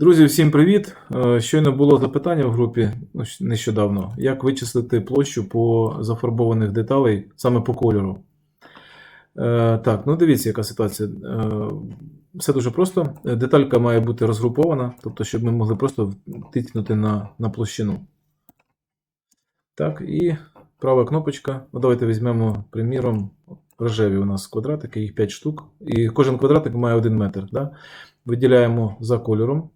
Друзі, всім привіт! Е, Щойно було запитання в групі ну, нещодавно, як вичислити площу по зафарбованих деталей саме по кольору. Е, Так, ну дивіться, яка ситуація. Е, Все дуже просто. Деталька має бути розгрупована, тобто, щоб ми могли просто тицнути на, на площину. Так, і права кнопочка. Ну, давайте візьмемо, приміром, рожеві у нас квадратики, їх 5 штук. І кожен квадратик має 1 метр. Да? Виділяємо за кольором.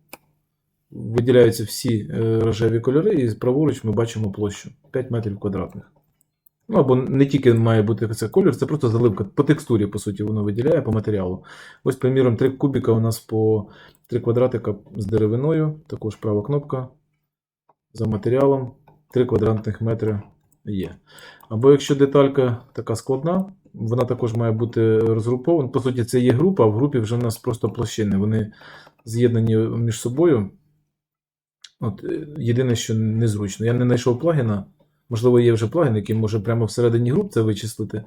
Виділяються всі е, рожеві кольори, і праворуч ми бачимо площу 5 метрів квадратних. Ну, або не тільки має бути це колір, це просто заливка по текстурі, по суті, воно виділяє по матеріалу. Ось, приміром, 3 кубіка у нас по 3 квадратика з деревиною, також права кнопка за матеріалом, 3 квадратних метри є. Або якщо деталька така складна, вона також має бути розгрупована. По суті, це є група, а в групі вже у нас просто площини. Вони з'єднані між собою. От, е, єдине, що незручно. Я не знайшов плагіна. Можливо, є вже плагін, який може прямо всередині груп це вичислити.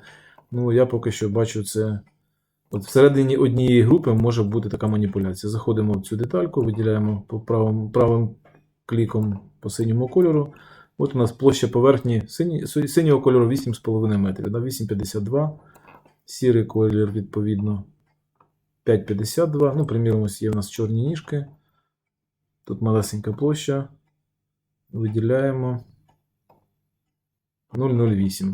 Ну, я поки що бачу це. От всередині однієї групи може бути така маніпуляція. Заходимо в цю детальку, виділяємо по правим, правим кліком по синьому кольору. От у нас площа поверхні сині, синього кольору 8,5 метрів. Да? 8,52. Сірий колір, відповідно, 5,52. Ну, приміром, є у нас чорні ніжки. Тут малесенька площа. Виділяємо 0,08.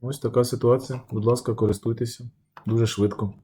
Ось така ситуація. Будь ласка, користуйтеся дуже швидко.